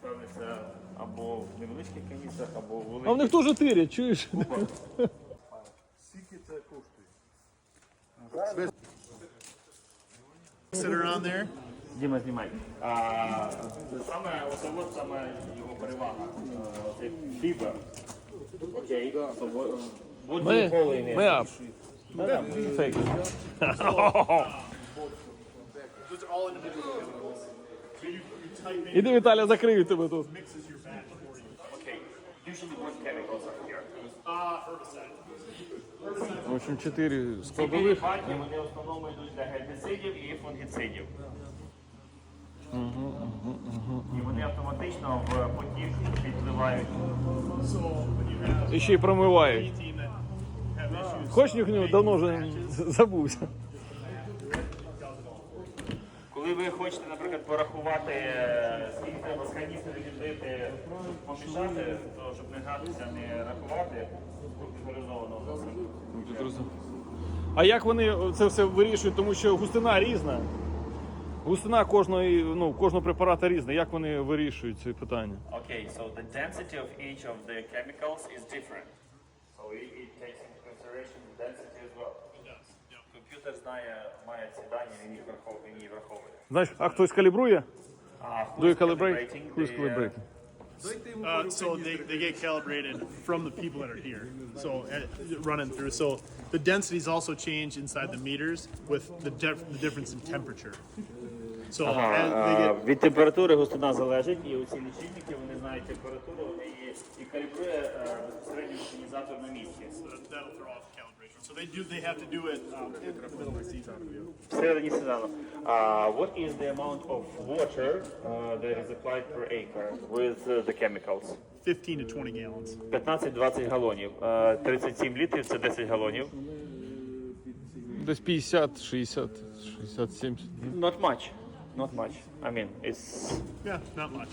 зберігається або в невеличких каністрах, або в великих. А в них теж тирять, чуєш? Скільки це коштує? Sit around there. Діма, знімай. А, саме оце от саме його перевага. Е, Це фібер. Окей. Do you call in it? Ми ап. Фейк. Those are all individual chemicals. Іди, Віталя, закрию тебе тут. В общем, чотири складових. вони в основному йдуть для гербіцидів і фунгіцидів. І вони автоматично в потік підливають. І ще й промивають. a team that have issues, Хоч нюхнув, давно вже забувся. Коли ви хочете, наприклад, порахувати, е, скільки треба з каністри помішати, то щоб не гратися, не рахувати, комп'ютеризовано зовсім. А як вони це все вирішують? Тому що густина різна. Густина кожної, ну, кожного препарата різна. Як вони вирішують це питання? Okay, so the density of each of the chemicals is different. So it, it takes into consideration the density as well. Комп'ютер знає, має ці дані, він їх враховує. Знаєш, а хтось калібрує? А who Do you calibrate? Who's calibrating? Uh, so they, they get calibrated from the people that are here. So uh, running through. So the densities also change inside the meters with the, dif- the difference in temperature. So as they А, get, від температури густина залежить, і оці лічильники вони знають температуру і, і калібрує е, безпосередньо механізатор на місці. that'll throw off calibration. So they do they have to do it um, in the middle of the season. Всередині сезону. Uh, what is the amount of water uh, that is applied per acre with uh, the chemicals? 15 to 20 gallons. 15-20 галонів. Е, 37 літрів це 10 галонів. Десь 50, 60, 60, 70. Not much. Not much. I mean, it's Yeah, not much.